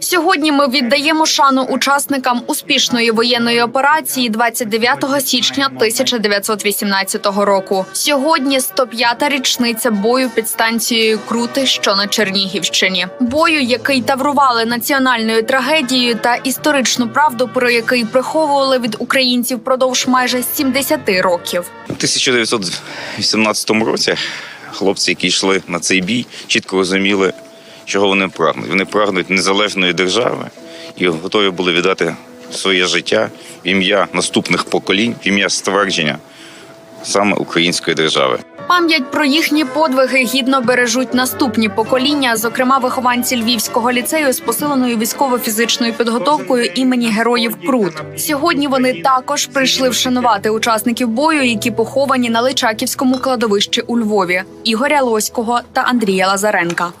Сьогодні ми віддаємо шану учасникам успішної воєнної операції 29 січня 1918 року. Сьогодні 105-та річниця бою під станцією Крути, що на Чернігівщині. Бою, який таврували національною трагедією та історичну правду, про який приховували від українців продовж майже 70 років. У 1918 році хлопці, які йшли на цей бій, чітко розуміли, чого вони прагнуть. Вони прагнуть незалежної держави і готові були віддати своє життя в ім'я наступних поколінь, в ім'я ствердження саме української держави. Пам'ять про їхні подвиги гідно бережуть наступні покоління, зокрема вихованці Львівського ліцею з посиленою військово-фізичною підготовкою імені героїв Крут. Сьогодні вони також прийшли вшанувати учасників бою, які поховані на Личаківському кладовищі у Львові Ігоря Лоського та Андрія Лазаренка.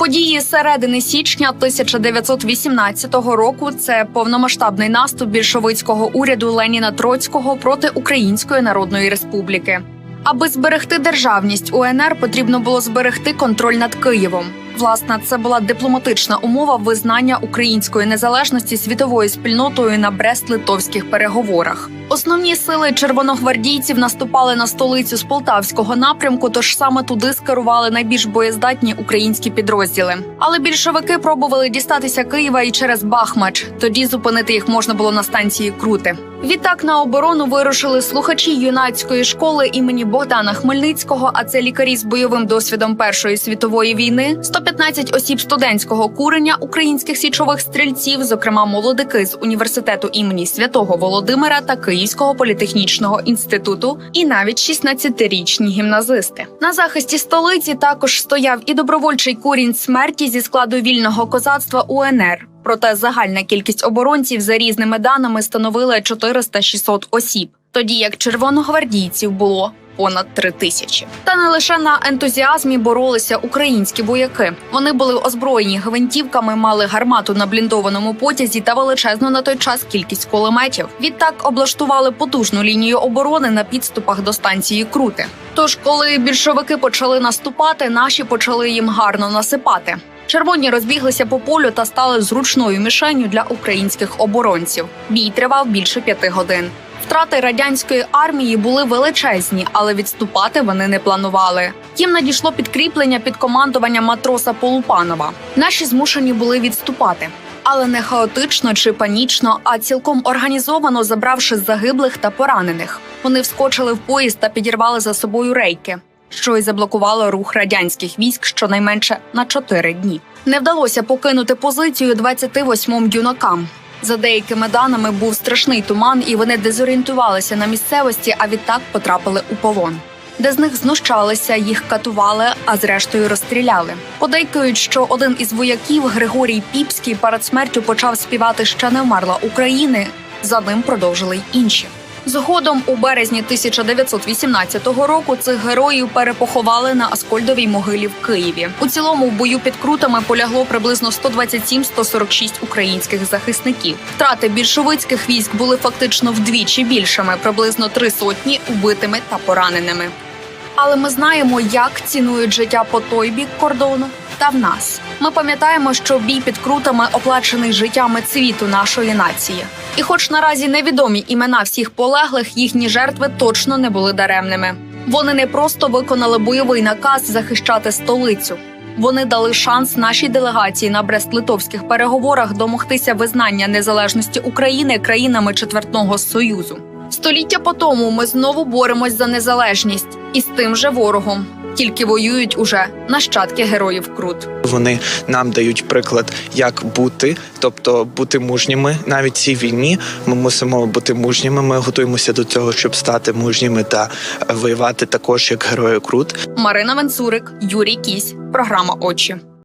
Події середини січня 1918 року це повномасштабний наступ більшовицького уряду Леніна Троцького проти Української Народної Республіки. Аби зберегти державність УНР, потрібно було зберегти контроль над Києвом. Власне, це була дипломатична умова визнання української незалежності світовою спільнотою на Брест-Литовських переговорах. Основні сили червоногвардійців наступали на столицю з полтавського напрямку, тож саме туди скерували найбільш боєздатні українські підрозділи. Але більшовики пробували дістатися Києва і через Бахмач. Тоді зупинити їх можна було на станції Крути. Відтак на оборону вирушили слухачі юнацької школи імені Богдана Хмельницького. А це лікарі з бойовим досвідом Першої світової війни, 115 осіб студентського курення українських січових стрільців, зокрема молодики з університету імені Святого Володимира та Київського політехнічного інституту, і навіть 16-річні гімназисти. На захисті столиці також стояв і добровольчий курінь смерті зі складу вільного козацтва УНР. Проте загальна кількість оборонців за різними даними становила 400-600 осіб, тоді як червоногвардійців було понад три тисячі. Та не лише на ентузіазмі боролися українські вояки. Вони були озброєні гвинтівками, мали гармату на бліндованому потязі та величезну на той час кількість кулеметів. Відтак облаштували потужну лінію оборони на підступах до станції Крути. Тож, коли більшовики почали наступати, наші почали їм гарно насипати. Червоні розбіглися по полю та стали зручною мішенню для українських оборонців. Бій тривав більше п'яти годин. Втрати радянської армії були величезні, але відступати вони не планували. Їм надійшло підкріплення під командуванням матроса Полупанова. Наші змушені були відступати. Але не хаотично чи панічно, а цілком організовано забравши загиблих та поранених. Вони вскочили в поїзд та підірвали за собою рейки що й заблокувало рух радянських військ щонайменше на чотири дні. Не вдалося покинути позицію 28 юнакам. За деякими даними був страшний туман, і вони дезорієнтувалися на місцевості, а відтак потрапили у полон. Де з них знущалися, їх катували, а зрештою розстріляли. Подейкують, що один із вояків Григорій Піпський перед смертю почав співати ще не вмерла України. За ним продовжили й інші. Згодом, у березні 1918 року, цих героїв перепоховали на Аскольдовій могилі в Києві. У цілому в бою під крутами полягло приблизно 127-146 українських захисників. Втрати більшовицьких військ були фактично вдвічі більшими, приблизно три сотні убитими та пораненими. Але ми знаємо, як цінують життя по той бік кордону та в нас. Ми пам'ятаємо, що бій під крутами оплачений життями цвіту нашої нації. І, хоч наразі невідомі імена всіх полеглих, їхні жертви точно не були даремними. Вони не просто виконали бойовий наказ захищати столицю. Вони дали шанс нашій делегації на Брест-Литовських переговорах домогтися визнання незалежності України країнами четвертного союзу. Століття по тому ми знову боремось за незалежність і з тим же ворогом. Тільки воюють уже нащадки героїв Крут. Вони нам дають приклад, як бути, тобто бути мужніми. Навіть цій війні ми мусимо бути мужніми. Ми готуємося до цього, щоб стати мужніми та воювати також як герої Крут. Марина Венцурик, Юрій Кісь, програма Очі.